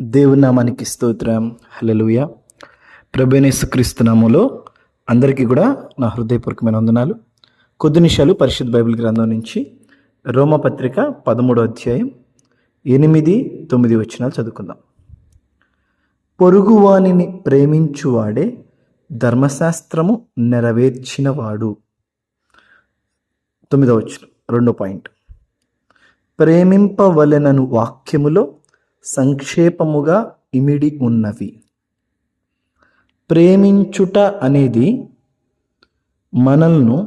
దేవునామానికి స్తోత్రం. హలలుయ ప్రభేనేసుక్రీస్తునాములో అందరికీ కూడా నా హృదయపూర్వకమైన వందనాలు. కొద్ది నిమిషాలు పరిశుద్ధ బైబిల్ గ్రంథం నుంచి రోమపత్రిక పదమూడో అధ్యాయం ఎనిమిది తొమ్మిది వచనాలు చదువుకుందాం. పొరుగువానిని ప్రేమించువాడే ధర్మశాస్త్రము నెరవేర్చినవాడు. తొమ్మిదో వచనం రెండో పాయింట్. ప్రేమింపవలెనను వాక్యములో సంక్షేపముగా ఇమిడి ఉన్నవి ప్రేమించుట అనేది మనల్ని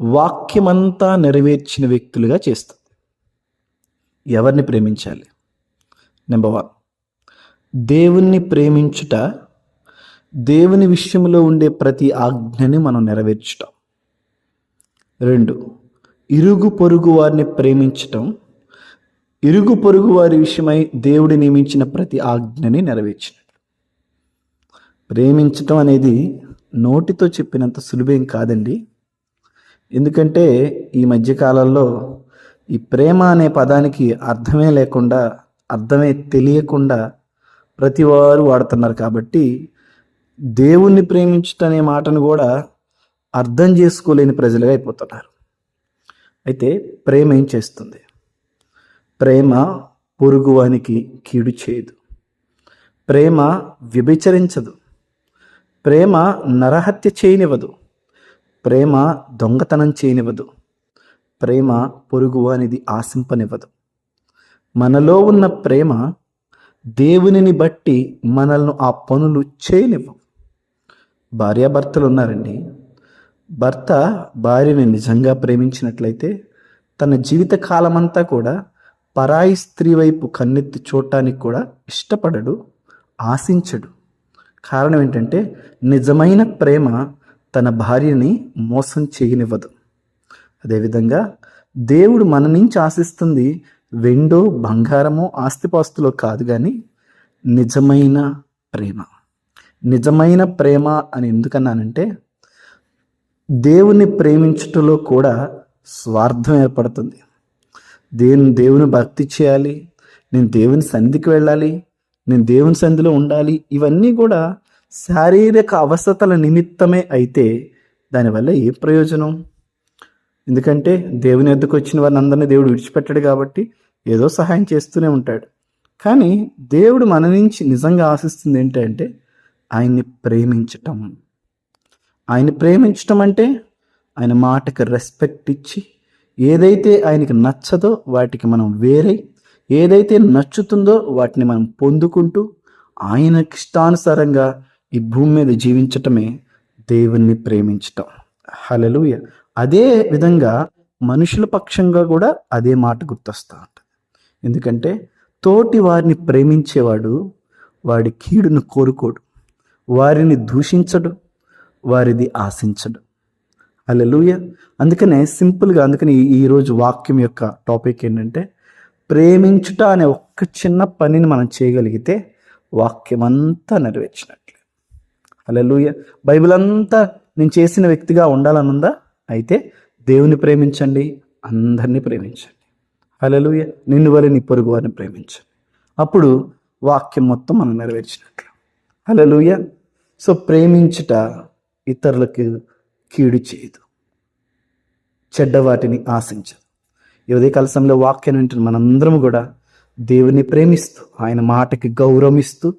వాక్యమంతా నెరవేర్చిన వ్యక్తులుగా చేస్తుంది. ఎవరిని ప్రేమించాలి? నెంబర్ వన్ దేవుణ్ణి ప్రేమించుట దేవుని విషయంలో ఉండే ప్రతి ఆజ్ఞని మనం నెరవేర్చటం. రెండు. ఇరుగు పొరుగు వారిని ప్రేమించటం ఇరుగు పొరుగు వారి విషయమై దేవుడు నియమించిన ప్రతి ఆజ్ఞని నెరవేర్చినట్లు ప్రేమించటం అనేది నోటితో చెప్పినంత సులువేం కాదండి. ఎందుకంటే ఈ మధ్యకాలంలో ఈ ప్రేమ అనే పదానికి అర్థమే లేకుండా అర్థమే తెలియకుండా ప్రతి వారు వాడుతున్నారు కాబట్టి దేవుణ్ణి ప్రేమించటం అనే మాటను కూడా అర్థం చేసుకోలేని ప్రజలుగా అయిపోతున్నారు. అయితే ప్రేమ ఏం చేస్తుంది? ప్రేమ పొరుగువానికి కీడు చేయదు. ప్రేమ వ్యభిచరించదు. ప్రేమ నరహత్య చేయనివ్వదు. ప్రేమ దొంగతనం చేయనివ్వదు. ప్రేమ పొరుగువానిది ఆశింపనివ్వదు. మనలో ఉన్న ప్రేమ దేవునిని బట్టి మనల్ని ఆ పనులు చేయనివ్వం భార్యాభర్తలు ఉన్నారండి భర్త భార్యని నిజంగా ప్రేమించినట్లయితే తన జీవిత కాలమంతా కూడా పరాయి స్త్రీ వైపు కన్నెత్తి చూడటానికి కూడా ఇష్టపడడు ఆశించడు. కారణం ఏంటంటే నిజమైన ప్రేమ తన భార్యని మోసం చేయనివ్వదు. అదేవిధంగా దేవుడు మన నుంచి ఆశిస్తుంది వెండో బంగారమో ఆస్తిపాస్తులో కాదు కానీ నిజమైన ప్రేమ. నిజమైన ప్రేమ అని ఎందుకన్నానంటే దేవుని ప్రేమించుటలో కూడా స్వార్థం ఏర్పడుతుంది. దేవుని దేవుని భక్తి చేయాలి? నేను దేవుని సన్నిధికి వెళ్ళాలి? నేను దేవుని సన్నిధిలో ఉండాలి? ఇవన్నీ కూడా శారీరక అవసతల నిమిత్తమే అయితే దానివల్ల ఏ ప్రయోజనం? ఎందుకంటే దేవుని ఎద్దుకు వచ్చిన వారిని అందరినీ దేవుడు విడిచిపెట్టాడు కాబట్టి ఏదో సహాయం చేస్తూనే ఉంటాడు. కానీ దేవుడు మన నుంచి నిజంగా ఆశిస్తుంది ఏంటంటే ఆయన్ని ప్రేమించటం. ఆయన ప్రేమించటం అంటే ఆయన మాటకి రెస్పెక్ట్ ఇచ్చి ఏదైతే ఆయనకి నచ్చదో వాటికి మనం వేరే ఏదైతే నచ్చుతుందో వాటిని మనం పొందుకుంటూ ఆయన ఇష్టానుసారంగా ఈ భూమి మీద జీవించటమే దేవుణ్ణి ప్రేమించటం. హలలుయ అదే విధంగా మనుషుల పక్షంగా కూడా అదే మాట గుర్తొస్తూ ఉంటుంది. ఎందుకంటే తోటి వారిని ప్రేమించేవాడు వాడి కీడును కోరుకోడు వారిని దూషించడు వారిది ఆశించడు. అల్లెలుయ అందుకనే సింపుల్గా అందుకని ఈరోజు వాక్యం యొక్క టాపిక్ ఏంటంటే ప్రేమించుట అనే ఒక్క చిన్న పనిని మనం చేయగలిగితే వాక్యం అంతా నెరవేర్చినట్లు. అల్లెలుయ బైబిల్ అంతా నేను చేసిన వ్యక్తిగా ఉండాలనుందా? అయితే దేవుని ప్రేమించండి అందరినీ ప్రేమించండి. అలలుయ నిన్ను వరి నీ పొరుగు వారిని ప్రేమించండి. అప్పుడు వాక్యం మొత్తం మనం నెరవేర్చినట్లు. అలలుయ సో ప్రేమించుట ఇతరులకు కీడు చేయదు. చెడ్డ వాటిని ఆశించదు. ఈ ఉదయకాల సమయంలో వాక్యం వింటున్న మనందరం కూడా దేవుని ప్రేమిస్తూ ఆయన మాటకి గౌరవిస్తూ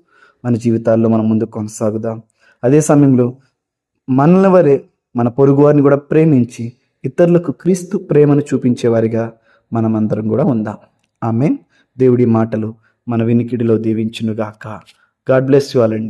మన జీవితాల్లో మనం ముందు కొనసాగుదాం. అదే సమయంలో మనల వరే మన పొరుగువారిని కూడా ప్రేమించి ఇతరులకు క్రీస్తు ప్రేమను చూపించేవారిగా మనమందరం కూడా ఉందాం. ఆమె దేవుడి మాటలు మన వినికిడిలో దీవించునుగాక. గాడ్ బ్లెస్ యు ఆల్ అండి.